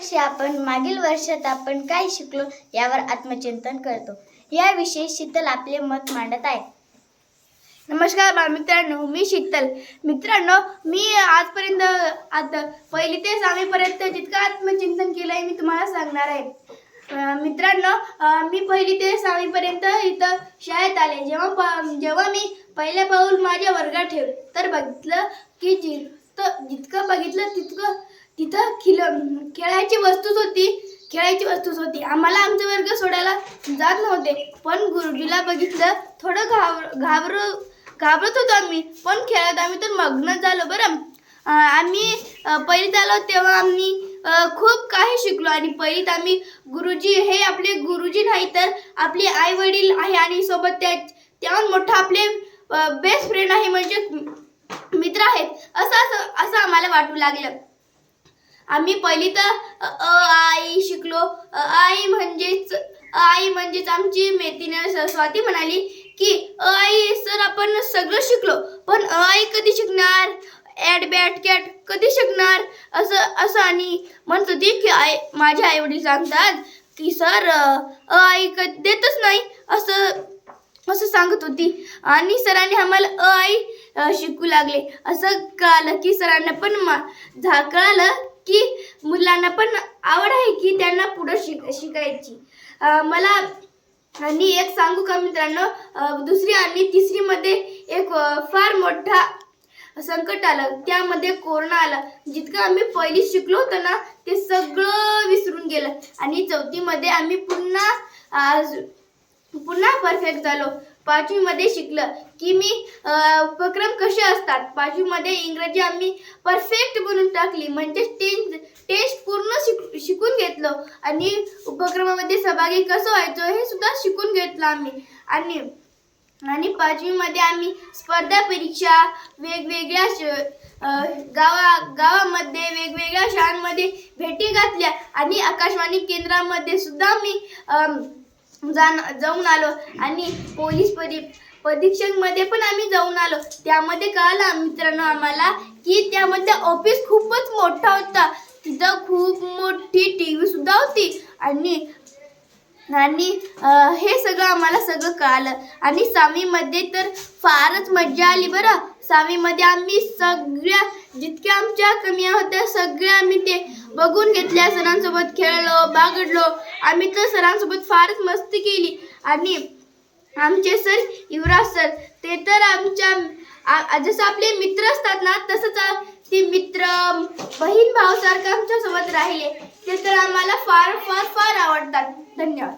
वर्षी आपण मागील वर्षात आपण काय शिकलो यावर आत्मचिंतन करतो. याविषयी शीतल आपले मत मांडत आहे. नमस्कार बालमित्रांनो मी शीतल. मित्रांनो मी आजपर्यंत आता पहिली ते सहावीपर्यंत जितकं आत्मचिंतन केलं आहे मी तुम्हाला सांगणार आहे. मित्रांनो मी पहिली ते सहावीपर्यंत इथं शाळेत आले. जेव्हा प जेव्हा मी पहिल्या पाऊल माझ्या वर्गात ठेवलं. तर बघितलं की जिथं जितकं बघितलं तितकं तिथं खिल खेळायची वस्तूच होती खेळायची वस्तूच होती. आम्हाला आमचा वर्ग सोडायला जात नव्हते. पण गुरुजीला बघितलं थोडं घाबर घाबर घाबरत होतो आम्ही. पण खेळात आम्ही तर मग्न झालो बरं. आम्ही पहिलीत आलो तेव्हा आम्ही खूप काही शिकलो. आणि पहिलीत आम्ही गुरुजी हे आपले गुरुजी नाही तर आपले आई वडील आहे आणि सोबत त्या त्याहून मोठा आपले बेस्ट फ्रेंड आहे म्हणजे मित्र आहेत. असं असं असं आम्हाला वाटू लागलं. आम्ही पहिली तर अ आई शिकलो. अ, आई म्हणजेच आई म्हणजेच आमची मेथीने स- स्वाती म्हणाली की अ, आई सर आपण सगळं शिकलो पण अ, आई कधी शिकणार? ॲट बॅट कॅट कधी शिकणार? असं असं आणि म्हणत होती की आई माझे आई वडील सांगतात की सर अ, आई कधी देतच नाही असं असं सांगत होती. आणि सरांनी आम्हाला अ आई शिकू लागले. असं कळालं की सरांना पण मा झा कळालं की मुलांना पण आवड आहे की त्यांना पुढं शिक शिकायची. मला आणि एक सांगू का मित्रांनो? दुसरी आणि तिसरीमध्ये एक फार मोठा संकट आलं. त्यामध्ये कोरोना आला. जितकं आम्ही पहिली शिकलो होतो ना ते सगळं विसरून गेलं. आणि चौथीमध्ये आम्ही पुन्हा पुन्हा परफेक्ट झालो. पाचवीमध्ये शिकलं की मी उपक्रम कसे असतात? पाचवीमध्ये इंग्रजी आम्ही परफेक्ट बनून टाकली. म्हणजे टेन टेस्ट पूर्ण शिक शिकून घेतलं. आणि उपक्रमामध्ये सहभागी कसं व्हायचं हे सुद्धा शिकून घेतलं आम्ही. आणि आणि पाचवीमध्ये आम्ही स्पर्धा परीक्षा वेगवेगळ्या श- गावा गावामध्ये वेगवेगळ्या शाळांमध्ये भेटी घातल्या. आणि आकाशवाणी केंद्रामध्ये सुद्धा मी जाऊन आलो. आणि पोलीस परी परीक्षेमध्ये पण आम्ही जाऊन आलो. त्यामध्ये कळालं मित्रांनो आम्हाला की त्यामध्ये ऑफिस खूपच मोठा होता. तिथं खूप मोठी टी व्ही सुद्धा होती. आणि आणि हे सगळं आम्हाला सगळं कळालं. आणि सामीमध्ये तर फारच मजा आली बरं. सहावीमध्ये आम्ही सगळ्या जितक्या आमच्या कमी होत्या सगळ्या आम्ही ते बघून घेतल्या. सरांसोबत खेळलो बागडलो. आम्ही तर सरांसोबत फारच मस्ती केली. आणि आमचे सर युवराज सर ते तर आमच्या जसं आपले मित्र असतात ना तसंच ती ते मित्र बहीण भाऊ सारखं राहिले. ते तर आम्हाला फार फार फार आवडतात. धन्यवाद.